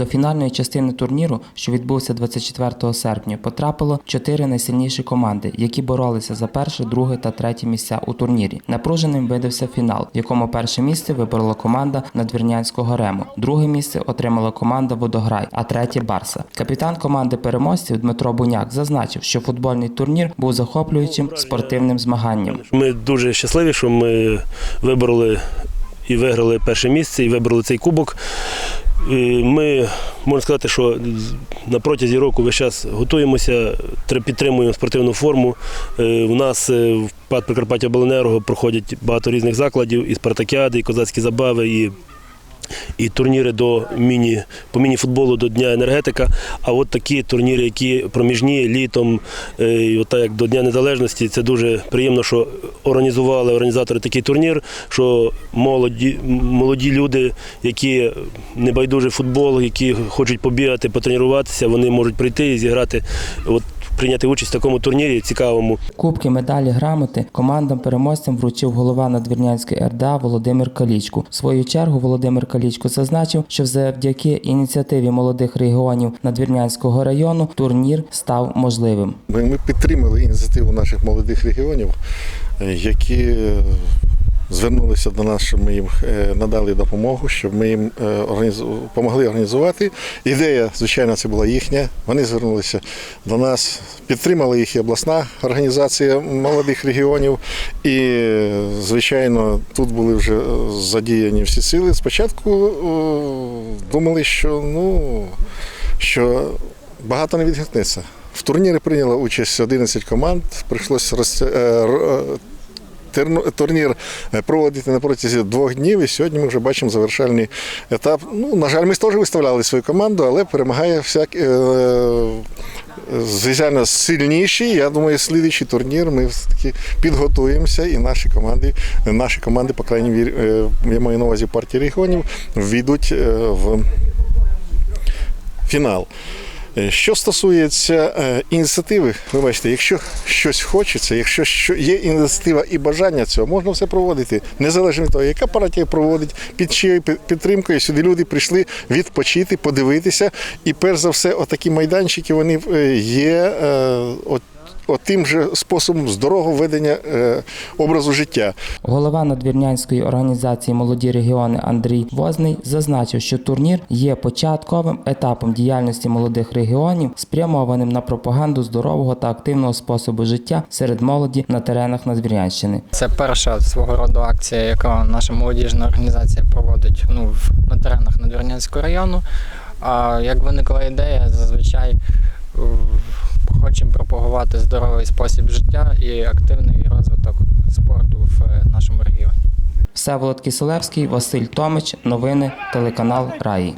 До фінальної частини турніру, що відбувся 24 серпня, потрапило чотири найсильніші команди, які боролися за перше, друге та третє місця у турнірі. Напруженим видався фінал, в якому перше місце виборола команда Надвірнянського Рему, друге місце отримала команда Водограй, а третє Барса. Капітан команди переможців Дмитро Буняк зазначив, що футбольний турнір був захоплюючим спортивним змаганням. Ми дуже щасливі, що ми вибороли і виграли перше місце, і вибороли цей кубок. Ми можна сказати, що на протязі року весь час готуємося, підтримуємо спортивну форму. Е, У нас е, в ПАД Прикарпаття Обленерго проходять багато різних закладів, і спартакіади, і козацькі забави, і і турніри до міні, по міні-футболу до Дня енергетика. А от такі турніри, які проміжні літом, е, і от так як до Дня Незалежності, це дуже приємно, що організували організатори такий турнір, що молоді, молоді люди, які не байдужі футбол, які хочуть побігати, потренуватися, вони можуть прийти і зіграти, от, прийняти участь в такому турнірі цікавому. Кубки, медалі, грамоти командам переможцям вручив голова Надвірнянської РДА Володимир Калічко. В свою чергу Володимир Калічко зазначив, що завдяки ініціативі молодих регіонів Надвірнянського району турнір став можливим. Ми, ми підтримали ініціативу наших молодих регіонів, е, які е, звернулися до нас, щоб ми їм е, надали допомогу, щоб ми їм е, допомогли організувати. Ідея, звичайно, це була їхня. Вони звернулися до нас, підтримала їх і обласна організація молодих регіонів. І, е, звичайно, тут були вже е, задіяні всі сили. Спочатку е, думали, що ну що багато не відгукнеться. В турнірі прийняло участь 11 команд. Прийшлося роз... турнір е, проводити на протязі двох днів. І сьогодні ми вже бачимо завершальний етап. Ну, на жаль, ми теж виставляли свою команду, але перемагає всяк. е, Звичайно, сильніший. Я думаю, слідуючий турнір ми все-таки підготуємося, і наші команди, наші команди, по крайній мірі, е, я маю на увазі партії регіонів, війдуть в фінал. Е, Що стосується е, ініціативи, ви бачите, якщо щось хочеться, якщо що- є ініціатива і бажання цього, можна все проводити. Незалежно від того, яка партія проводить, під чиєю підтримкою сюди люди прийшли відпочити, подивитися. І перш за все, отакі майданчики вони е, є от, от тим же способом здорового ведення е, образу життя. Голова надвірнянської організації Молоді регіони Андрій Возний зазначив, що турнір є початковим етапом діяльності молодих регіонів, спрямованим на пропаганду здорового та активного способу життя серед молоді на теренах Надвірнянщини. Це перша свого роду акція, яка наша молодіжна організація проводить ну, на теренах Надвірнянського району. А як виникла ідея, зазвичай в- хочемо пропагувати здоровий спосіб життя і активний розвиток спорту в е, нашому регіоні. Всеволод Киселевський, Василь Томич, новини, телеканал Раї.